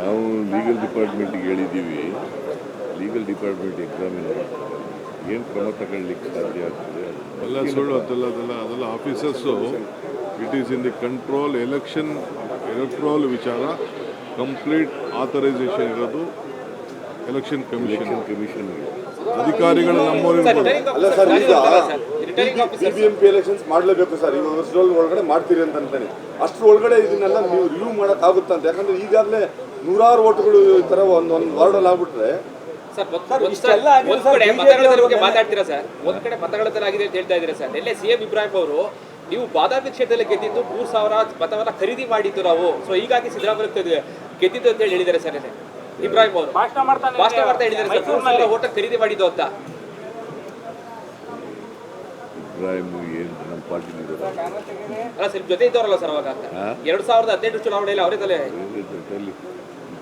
ನಾವು ಲೀಗಲ್ ಡಿಪಾರ್ಟ್ಮೆಂಟಿಗೆ ಹೇಳಿದ್ದೀವಿ. Legal department examiner ಏನು ಕ್ರಮ ತಗೊಳ್ಳಿಕ್ಕೆ ಸಾಧ್ಯ ಆಗ್ತದೆ ಎಲ್ಲ ಸುಳ್ಳು ಅದೆಲ್ಲ ಅದೆಲ್ಲ ಅದೆಲ್ಲ officers it is in the control election electoral ವಿಚಾರ ಕಂಪ್ಲೀಟ್ ಆಥರೈಸೇಷನ್ ಇರೋದು ಎಲೆಕ್ಷನ್ ಕಮಿಷನ್ ಕಮಿಷನ್ ಕಮಿಷನ್ಗೆ ಅಧಿಕಾರಿಗಳು ಬಿಬಿಎಂಪಿ ಎಲೆಕ್ಷನ್ಸ್ ಮಾಡಲೇಬೇಕು ಸರ್. ಈ ಒಳಗಡೆ ಮಾಡ್ತೀರಿ ಅಂತ ಅಂತಾನೆ ಅಷ್ಟ್ರ ಒಳಗಡೆ ಇದನ್ನೆಲ್ಲ ನೀವು ರಿವ್ಯೂ ಮಾಡಕ್ ಆಗುತ್ತಾ ಅಂತ ಯಾಕಂದ್ರೆ ಈಗಾಗಲೇ ನೂರಾರು ಓಟ್ಗಳು ಈ ತರ ಒಂದ್ ಒಂದು ವಾರ್ಡಲ್ಲಿ ಆಗ್ಬಿಟ್ರೆ ಸರ್ ಒಂದ್- ಕಡೆ ಮತಗಳ ಬಗ್ಗೆ ಮಾತಾಡ್ತೀರಾ ಸರ್? ಒಂದ್ ಕಡೆ ಮತಗಳ ತರ ಆಗಿದೆ ಅಂತ ಹೇಳ್ತಾ ಇದ್ದೀರಾ ಸರ್? ಎಲ್ಲೇ ಸಿಎಂ ಇಬ್ರಾಹಿಂ ಅವರು ನೀವು ಬಾದಾಮಿ ಕ್ಷೇತ್ರದಲ್ಲಿ ಗೆದ್ದಿದ್ದು ಮೂರ್ ಸಾವಿರ ಮತವನ್ನ ಖರೀದಿ ಮಾಡಿದ್ದು ನಾವು. ಸೊ ಹೀಗಾಗಿ ಸಿದ್ದರಾಮಯ್ಯ ಗೆದ್ದಿದ್ದು ಅಂತ ಹೇಳಿ ಹೇಳಿದ್ದಾರೆ ಸರ್ ಇಬ್ರಾಹಿಂ ಅವರು. ಭಾಷಣ ಮಾಡ್ತಾ ಹೇಳಿದ್ದಾರೆ ಸರ್. ಮೂರ್ ಸಾವಿರ ಓಟ ಖರೀದಿ ಮಾಡಿದ್ದು ಅಂತ. ಇಬ್ರಾಹಿಂ ಏನು ನಮ್ಮ ಪಾರ್ಟಿ ಅಲ್ಲ ಸರ್ ಜೊತೆ ಇದ್ದವರಲ್ಲ ಸರ್ ಅವಾಗ? ಎರಡ್ ಸಾವಿರದ ಹದಿನೆಂಟು ಚುನಾವಣೆಯಲ್ಲಿ ಅವರೇ ತಲೆ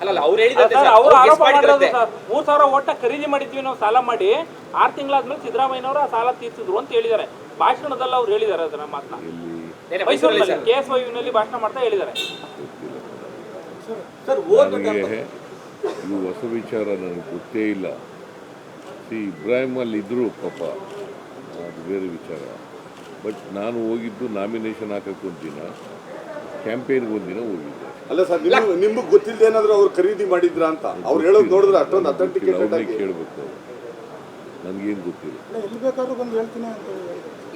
ಅಲ್ಲಲ್ಲ ಅವ್ರು ಹೇಳಿದ್ರೆ ಅವರು ಆರೋಪ ಮಾಡಿರೋದು. ಸರ್. ಮೂರ್ ಸಾವಿರ ಓಟ ಖರೀದಿ ಮಾಡಿದ್ವಿ ನಾವು ಸಾಲ ಮಾಡಿ ಆರು ತಿಂಗಳಾದ್ಮೇಲೆ ಸಿದ್ದರಾಮಯ್ಯನವರು ಆ ಸಾಲ ತೀರ್ಸಿದ್ರು ಅಂತ ಹೇಳಿದ್ದಾರೆ. ಭಾಷಣದಲ್ಲಿ ಅವ್ರು ಹೇಳಿದ್ದಾರೆ ಅದನ್ನ ಮಾತನ್ನ ಮೈಸೂರಿನಲ್ಲಿ ಕೆ ಎಸ್ನಲ್ಲಿ ಭಾಷಣ ಮಾಡ್ತಾ ಹೇಳಿದ್ದಾರೆ. ಇದು ಹೊಸ ವಿಚಾರ ನನಗೆ ಗೊತ್ತೇ ಇಲ್ಲ. ಸಿ ಇಬ್ರಾಹಿಂ ಅಲ್ಲಿ ಇದ್ದರು ಪಾಪ. ಅದು ಬೇರೆ ವಿಚಾರ. ಬಟ್ ನಾನು ಹೋಗಿದ್ದು ನಾಮಿನೇಷನ್ ಹಾಕಕ್ಕೆ ಒಂದಿನ ಕ್ಯಾಂಪೇನ್ಗೆ ಒಂದಿನ ಹೋಗಿದ್ದೆ. ಅಲ್ಲ ಸರ್ ನಿಮ್ಗೆ ನಿಮ್ಗೆ ಗೊತ್ತಿಲ್ಲದೆ ಏನಾದರೂ ಅವ್ರು ಖರೀದಿ ಮಾಡಿದ್ರ ಅಂತ? ಅವ್ರು ಹೇಳೋದು ನೋಡಿದ್ರೆ ಅಷ್ಟೊಂದು ಅಥೆಂಟಿಕೇಟೆಡ್ ಆಗಿ ಕೇಳಬೇಕು ನನಗೇನು ಗೊತ್ತಿಲ್ಲ.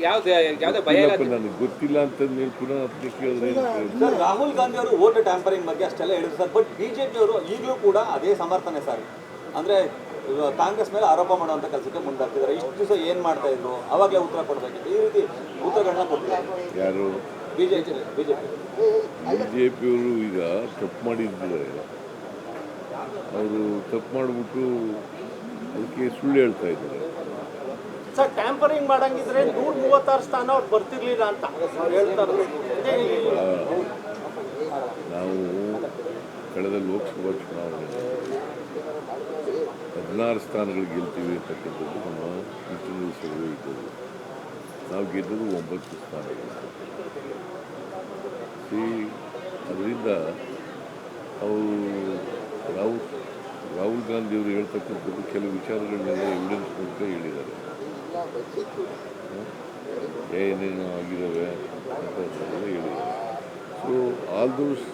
ಯಾವ್ದು ಯಾವ್ದೇ ಭಯ ಇಲ್ಲ ಇಲ್ಲಪ್ಪ ನನಗೆ ಗೊತ್ತಿಲ್ಲ ಅಂತ ನೀವು ಪುನಃ ಅದಕ್ಕೆ ಕೇಳಿದ್ರೆ ಏನು ಪ್ರಯೋಜನ? ಸರ್ ರಾಹುಲ್ ಗಾಂಧಿ ಅವರು ವೋಟ್ ಟ್ಯಾಂಪರಿಂಗ್ ಬಗ್ಗೆ ಅಷ್ಟೆಲ್ಲ ಹೇಳಿದ್ರು ಸರ್. ಬಟ್ ಬಿಜೆಪಿ ಅವರು ಈಗಲೂ ಕೂಡ ಅದೇ ಸಮರ್ಥನೆ ಸರ್. ಅಂದ್ರೆ ಇವಾಗ ಕಾಂಗ್ರೆಸ್ ಮೇಲೆ ಆರೋಪ ಮಾಡುವಂತ ಕೆಲಸಕ್ಕೆ ಮುಂದಾಗ್ತಿದ್ದಾರೆ. ಇಷ್ಟು ದಿವಸ ಏನ್ ಮಾಡ್ತಾ ಇದ್ರು? ಅವಾಗಲೇ ಉತ್ತರ ಕೊಡ್ಬೇಕು ಈ ರೀತಿ ಉತ್ತರಗಳನ್ನ ಕೊಡ್ತಾರೆ ಯಾರು? ಬಿ ಜೆ ಪಿಯವರು ಈಗ ತಪ್ಪು ಮಾಡಿದ್ದಾರೆ. ಅವರು ತಪ್ಪು ಮಾಡಿಬಿಟ್ಟು ಅದಕ್ಕೆ ಸುಳ್ಳು ಹೇಳ್ತಾ ಇದ್ದಾರೆ. ಸರ್ ಟ್ಯಾಂಪರಿಂಗ್ ಮಾಡಂಗಿದ್ರೆ ನೂರ ಮೂವತ್ತಾರು ಸ್ಥಾನ ಅವ್ರು ಬರ್ತಿರ್ಲಿಲ್ಲ ಅಂತ. ಹೇಳ್ತಾರೆ ನಾವು ಕಳೆದ ಲೋಕಸಭಾ ಚುನಾವಣೆ ಹದಿನಾರು ಸ್ಥಾನಗಳು ಗೆಲ್ತೀವಿ ಅಂತಕ್ಕಂಥದ್ದು ನಮ್ಮ ಇಂಟರ್ನಲ್ ಸರ್ವೆ ಇದ್ದದ್ದು. ನಾವು ಗೆದ್ದದ್ದು ಒಂಬತ್ತು ಸ್ಥಾನಗಳು. ಸಿ, ಅದರಿಂದ ಅವರು ರಾಹುಲ್ ರಾಹುಲ್ ಗಾಂಧಿಯವರು ಹೇಳ್ತಕ್ಕಂಥದ್ದು ಕೆಲವು ವಿಚಾರಗಳನ್ನೆಲ್ಲ ಎವಿಡೆನ್ಸ್ ಮೂಲಕ ಹೇಳಿದ್ದಾರೆ. ಏನೇನು ಆಗಿದ್ದಾವೆ ಅಂತ ಹೇಳಿದ್ದಾರೆ. So all those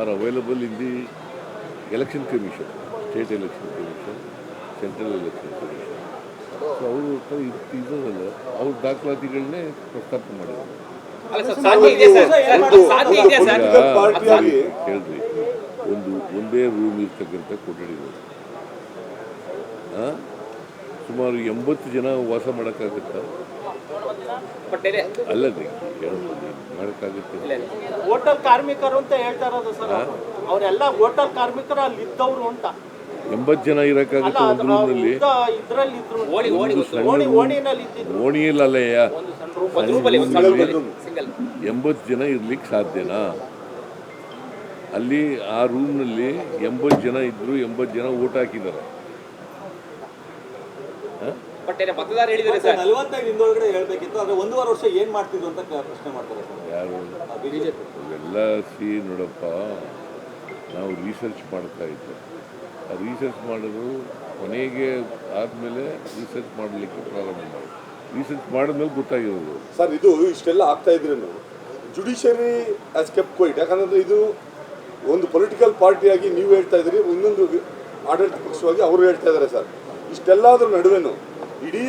are available in the election commission state election commission central election commission so ಅವರು ಇದರಲ್ಲ, ಅವ್ರ ದಾಖಲಾತಿಗಳನ್ನೇ ಪ್ರಸ್ತಾಪ ಮಾಡಿದ್ದಾರೆ. ಆಗಿ ಕೇಳ್ರಿ. ಒಂದು ಒಂದೇ ರೂಮ್ ಇರ್ತಕ್ಕಂಥ ಕೊಠಡಿಗಳು ಆ? ಸುಮಾರು ಎಂಬತ್ತು ಜನ ವಾಸ ಮಾಡೋಕ್ಕಾಗತ್ತಾ? ಅಲ್ಲದೆ ಮಾಡೋಕ್ಕಾಗುತ್ತೆ. ಹೋಟೆಲ್ ಕಾರ್ಮಿಕರು ಅಂತ ಹೇಳ್ತಾ ಇರೋದು ಸರ್ ಅವರೆಲ್ಲ ಹೋಟೆಲ್ ಕಾರ್ಮಿಕರು ಅಲ್ಲಿ ಇದ್ದವರು ಅಂತ. ಎಂಬತ್ತು ಜನ ಇರಕ್ಕಾಗುತ್ತೆ ಒಂದು ರೂಮ್ ರೂಮ್ನಲ್ಲಿ ಇದ್ರಲ್ಲಿ ಇದ್ರು ಓಣಿ ಇಲ್ಲ ಒಂದು ಎಂಬತ್ ಓಣಿ room. ಓಣಿನಲ್ಲಿ ಇದ್ದಿದ್ರು ಓಣಿಯಲ್ಲಯ್ಯ ಒಂದು ಸಣ್ಣ ರೂಮ್ ಒಂದು ರೂಮಲ್ಲಿ ಒಂದು ಸಣ್ಣ ರೂಮಲ್ಲಿ ಸಿಂಗಲ್ ಎಂಬತ್ತು ಜನ ಇರ್ಲಿಕ್ಕೆ ಸಾಧ್ಯನಾ? ಅಲ್ಲಿ ಆ ರೂಮ್ನಲ್ಲಿ ಎಂಬತ್ತು ಜನ ಇದ್ರು ಎಂಬತ್ ಜನ ಓಟ್ ಹಾಕಿದಾರೆ. ಎಲ್ಲ ಏನೇ ಮತದಾರ ಹೇಳಿದ್ದಾರೆ ಸರ್. ನಲವತ್ತೈದು ಹಿಂದೊಳಗಡೆ ಹೇಳ್ಬೇಕಿತ್ತು ಆದ್ರೆ ಒಂದೂವರೆ ವರ್ಷ ಏನ್ ಮಾಡ್ತಿದ್ರು ಅಂತ ಪ್ರಶ್ನೆ ಮಾಡ್ತಾರೆ ಸರ್. ಯಾರು? ಇವೆಲ್ಲ ಸಿ ನೋಡಪ್ಪ ನಾವು ರಿಸರ್ಚ್ ಮಾಡ್ತಾ ಇದ್ದೆ. ರಿಸರ್ಚ್ ಮಾಡೋದು ಕೊನೆಗೆ ಆದಮೇಲೆ ರಿಸರ್ಚ್ ಮಾಡಲಿಕ್ಕೆ ಪ್ರಾರಂಭ ಮಾಡೋದು. ರಿಸರ್ಚ್ ಮಾಡಿದ್ಮೇಲೆ ಗೊತ್ತಾಗಿರೋದು. ಸರ್ ಇದು ಇಷ್ಟೆಲ್ಲ ಆಗ್ತಾ ನಾವು. ಜುಡಿಷಿಯರಿ ಆಸ್ ಕೆಪ್ ಕ್ವೈಟ್ ಯಾಕಂದ್ರೆ ಇದು ಒಂದು ಪೊಲಿಟಿಕಲ್ ಪಾರ್ಟಿಯಾಗಿ ನೀವು ಹೇಳ್ತಾ ಇದ್ರಿ ಇನ್ನೊಂದು ಆಡಳಿತ ಪಕ್ಷವಾಗಿ ಅವರು ಹೇಳ್ತಾ ಇದ್ದಾರೆ ಸರ್ ಇಷ್ಟೆಲ್ಲಾದ್ರೂ ನಡುವೆನು ಇಡೀ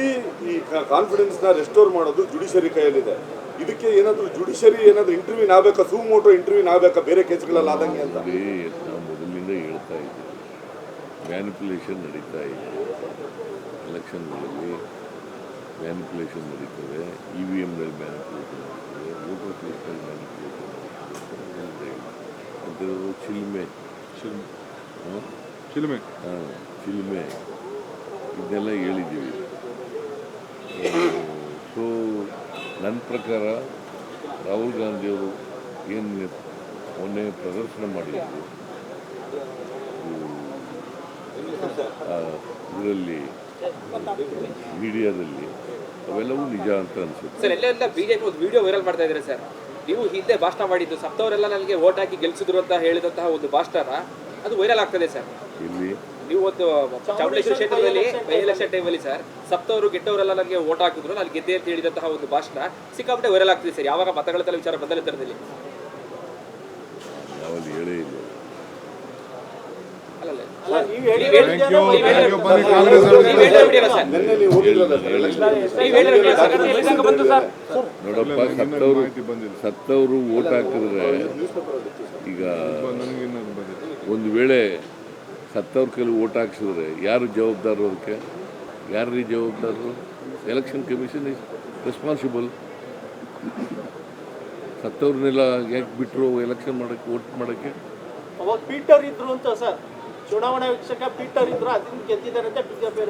ಈ ಕಾನ್ಫಿಡೆನ್ಸ್ನ ರೆಸ್ಟೋರ್ ಮಾಡೋದು ಜುಡಿಷಿಯರಿ ಕೈಯಲ್ಲಿದೆ. ಇದಕ್ಕೆ ಏನಾದರೂ ಜುಡಿಷಿಯರಿ ಏನಾದರೂ ಇಂಟರ್ವ್ಯೂ ಆಗಬೇಕಾ? ಸೂಮೋಟೋ ಇಂಟರ್ವ್ಯೂ ಆಗಬೇಕಾ? ಬೇರೆ ಕೇಸ್ಗಳಲ್ಲಿ ಆದಂಗೆ ಅಂತ. ಮೊದಲಿಂದ ಹೇಳ್ತಾ ಇದ್ದೀವಿ ಮ್ಯಾನಿಪುಲೇಷನ್ ನಡೀತಾ ಇದೆ. ಎಲೆಕ್ಷನ್ಗಳಲ್ಲಿ ಮ್ಯಾನಿಪುಲೇಷನ್ ನಡೀತದೆ. ಇ ವಿ ಎಮ್ನಲ್ಲಿ ಮ್ಯಾನಿಪುಲೇಷನ್ ನಡೀತದೆ. ವೋಟರ್ ಲಿಸ್ಟಲ್ಲಿ ಮ್ಯಾನಿಪುಲೇಷನ್ ನಡೀತದೆ. ಅಂತಿರೋದು ಚಿಲ್ಮೆ. ಚಿಲ್ಮೆ. ಚಿಲ್ಮೆ. ಹಾಂ ಚಿಲ್ಮೆ. ಇದನ್ನೆಲ್ಲ ಹೇಳಿದ್ದೀವಿ. ಸೊ ನನ್ನ ಪ್ರಕಾರ ರಾಹುಲ್ ಗಾಂಧಿಯವರು ಏನು ಮೊನ್ನೆ ಪ್ರದರ್ಶನ ಮಾಡಿದ್ರು. ಇದರಲ್ಲಿ ಮೀಡಿಯಾದಲ್ಲಿ ಅವೆಲ್ಲವೂ ನಿಜ ಅಂತ ಅನ್ಸುತ್ತೆ. ಸರ್ ಎಲ್ಲೆಲ್ಲ ಬಿಜೆಪಿ ಒಂದು ವಿಡಿಯೋ ವೈರಲ್ ಮಾಡ್ತಾ ಇದ್ದಾರೆ ಸರ್. ನೀವು ಹಿಂದೆ ಭಾಷಣ ಮಾಡಿದ್ದು ಸಪ್ತವರೆಲ್ಲ ನನಗೆ ವೋಟ್ ಹಾಕಿ ಗೆಲ್ಸಿದ್ರು ಅಂತ ಹೇಳಿದಂತಹ ಒಂದು ಭಾಷಣ ಅದು ವೈರಲ್ ಆಗ್ತದೆ ಸರ್. ಇಲ್ಲಿ ನೀವು ಒಂದು ಚಾಮುಂಡೇಶ್ವರಿ ಕ್ಷೇತ್ರದಲ್ಲಿ ಬೈ ಎಲೆಕ್ಷನ್ ಟೈಮಲ್ಲಿ ಸರ್ ಸಪ್ತವರು ಗೆಟ್ಟವರೆಲ್ಲ ನನಗೆ ವೋಟ್ ಹಾಕಿದ್ರು ನಾನು ಗೆದ್ದೆ ಅಂತ ಹೇಳಿದಂತಹ ಒಂದು ಭಾಷಣ ಸಿಕ್ಕಾಪಟ್ಟೆ ವೈರಲ್ ಆಗ್ತಿದೆ ಸರ್. ಯಾವಾಗ ಮತಗಳ ವಿಚಾರ ವಿಚಾರ ಬಂದ ನಂತರದಲ್ಲಿ ನಾವಲ್ಲಿ ಹೇಳೇ ಇಲ್ಲ ಅಲ್ಲಲ್ಲ ನೀವು ಹೇಳಿ ಥ್ಯಾಂಕ್ ಯು ಥ್ಯಾಂಕ್ ಯು ಬನ್ನಿ ಕಾಂಗ್ರೆಸ್ ಅವ್ರಿಗೆ. ನೀವು ಹೇಳಿರೋ ವಿಡಿಯೋನ ಸರ್ ನಿನ್ನೆ ನೀವು ಓದಿದ್ರಲ್ಲ ಸರ್ ನೀವು ಹೇಳಿರೋ ವಿಡಿಯೋ ಸರ್ ಎಲ್ಲಿ ತನಕ ಬಂತು ಸರ್ ನೋಡಪ್ಪ ಸತ್ತವರು. ಸತ್ತವರು ಓಟ್ ಹಾಕಿದ್ರೆ ಈಗ ಒಂದು ವೇಳೆ ಸತ್ತವ್ರ ಕೈಲಿ ಓಟ್ ಹಾಕ್ಸಿದ್ರೆ ಯಾರು ಜವಾಬ್ದಾರರು ಅದಕ್ಕೆ? ಯಾರ್ರೀ ಜವಾಬ್ದಾರರು? ಎಲೆಕ್ಷನ್ ಕಮಿಷನ್ ಇಸ್ ರೆಸ್ಪಾನ್ಸಿಬಲ್ ಸತ್ತವ್ರನ್ನೆಲ್ಲ ಯಾಕೆ ಬಿಟ್ಟರು ಎಲೆಕ್ಷನ್ ಮಾಡೋಕ್ಕೆ ವೋಟ್ ಮಾಡೋಕ್ಕೆ? ಅವಾಗ ಪೀಟರ್ ಇದ್ರು ಅಂತ ಸರ್. ಚುನಾವಣಾ ವೀಕ್ಷಕ ಪೀಟರ್ ಇದ್ರು ಅದನ್ನ ಗೆದ್ದಿದ್ದಾರೆ ಅಂತ ಬಿಜೆಪಿ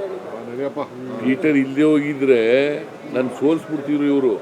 ಪೀಟರ್ ಇಲ್ಲದೆ ಹೋಗಿದ್ರೆ ನಾನು ಸೋಲ್ಸ್ಬಿಡ್ತಿದ್ರು ಇವರು.